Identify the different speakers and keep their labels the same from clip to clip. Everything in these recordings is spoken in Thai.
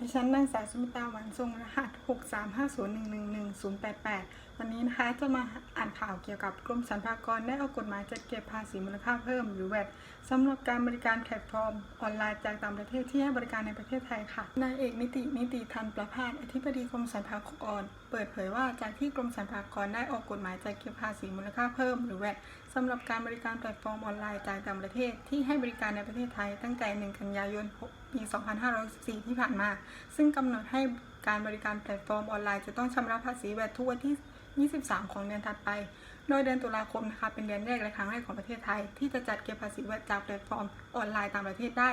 Speaker 1: ดิฉันนางสาวสุมิตาหวานทรงรหัส 63501111088 วันนี้นะคะจะมาอ่านข่าวเกี่ยวกับกรมสรรพากรได้เอากฎหมายจัดเก็บภาษีมูลค่าเพิ่มหรือแวดสำหรับการบริการแพลตฟอร์มออนไลน์จากต่างประเทศที่ให้บริการในประเทศไทยค่ะ นายเอกนิตินิติทันประพาสอธิบดีกรมสรรพากร เปิดเผยว่าจากที่กรมสรรพากรได้ออกกฎหมายจัดเก็บภาษีมูลค่าเพิ่มหรือแวดสำหรับการบริการแพลตฟอร์มออนไลน์จากต่างประเทศที่ให้บริการในประเทศไทยตั้งแต่ 1 กันยายน ปี 2564 ที่ผ่านมา ซึ่งกำหนดให้การบริการแพลตฟอร์มออนไลน์จะต้องชำระภาษีแวดทุกวันที่ 23 ของเดือนถัดไป โดยเดือนตุลาคมนะคะเป็นเดือนแรกและครั้งแรกของประเทศไทย ที่จะจัดเก็บภาษีแวดจากแพลตฟอร์มออนไลน์ต่างประเทศได้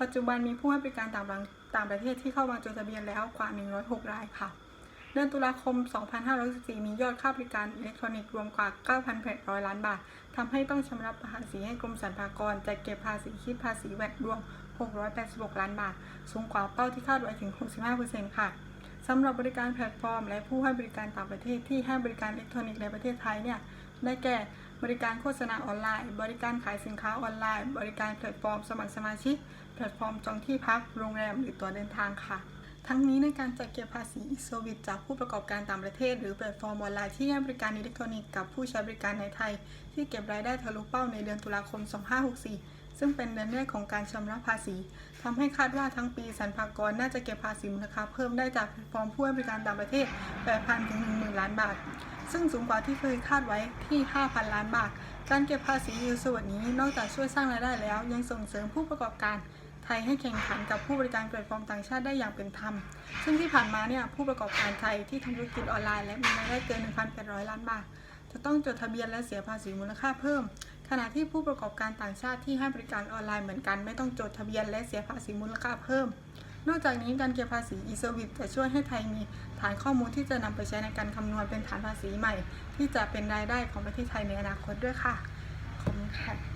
Speaker 1: ปัจจุบันมีผู้ให้บริการต่างประต่างประเทศที่เข้ามาจดทะเบียนแล้วกว่า 106 รายค่ะ เดือนตุลาคม 2564มียอดค่าบริการอิเล็กทรอนิกส์รวมกว่า 9,800 ล้านบาท ทำให้ต้องชำระภาษีให้กรมสรรพากรจัดเก็บภาษีคิดภาษีแวดรวม 686 ล้านบาท สูงกว่าเป้าที่คาดไว้ถึง 65%ค่ะสำหรับบริการแพลตฟอร์ม และผู้ให้บริการต่างประเทศที่ให้บริการอิเล็กทรอนิกส์ในประเทศไทยเนี่ย ได้แก่บริการโฆษณาออนไลน์ บริการขายสินค้าออนไลน์ บริการแพลตฟอร์ม สมัครสมาชิก แพลตฟอร์มจองที่พัก โรงแรม หรือตั๋วเดินทางค่ะ ทั้งนี้ในการจัดเก็บภาษีอีเซอวิสจากผู้ประกอบการต่างประเทศ หรือแพลตฟอร์มออนไลน์ที่ให้บริการอิเล็กทรอนิกส์กับผู้ใช้บริการในไทย ที่เก็บรายได้ทะลุเป้าในเดือนตุลาคม 2564 ซึ่งเป็นเดือนแรกของการชำระภาษีทำให้คาดว่าทั้งปีสรรพากรน่าจะเก็บภาษีมูลค่าเพิ่มได้จากแพลตฟอร์มผู้ให้บริการต่างประเทศ 8,000 ถึง 10,000 ล้านบาท ซึ่งสูงกว่าที่เคยคาดไว้ที่ 5,000 ล้านบาท การเก็บภาษียูส่วนนี้นอกจากช่วยสร้างรายได้แล้ว ยังส่งเสริมผู้ประกอบการ ไทยให้แข่งขันกับผู้บริการแพลตฟอร์มต่างชาติได้อย่างเป็นธรรม ซึ่งที่ผ่านมาเนี่ยผู้ประกอบการไทยที่ทำธุรกิจออนไลน์และมีรายได้เกิน 1,800 ล้านบาท จะต้องจดทะเบียนและเสียภาษีมูลค่าเพิ่ม ขณะที่ผู้ประกอบการต่างชาติที่ให้บริการออนไลน์เหมือนกัน ไม่ต้องจดทะเบียนและเสียภาษีมูลค่าเพิ่ม นอกจากนี้การเก็บภาษี e-service จะช่วยให้ไทยมีฐานข้อมูลที่จะนำไปใช้ในการคำนวณเป็นฐานภาษีใหม่ ที่จะเป็นรายได้ของประเทศไทยในอนาคตด้วยค่ะขอบคุณค่ะ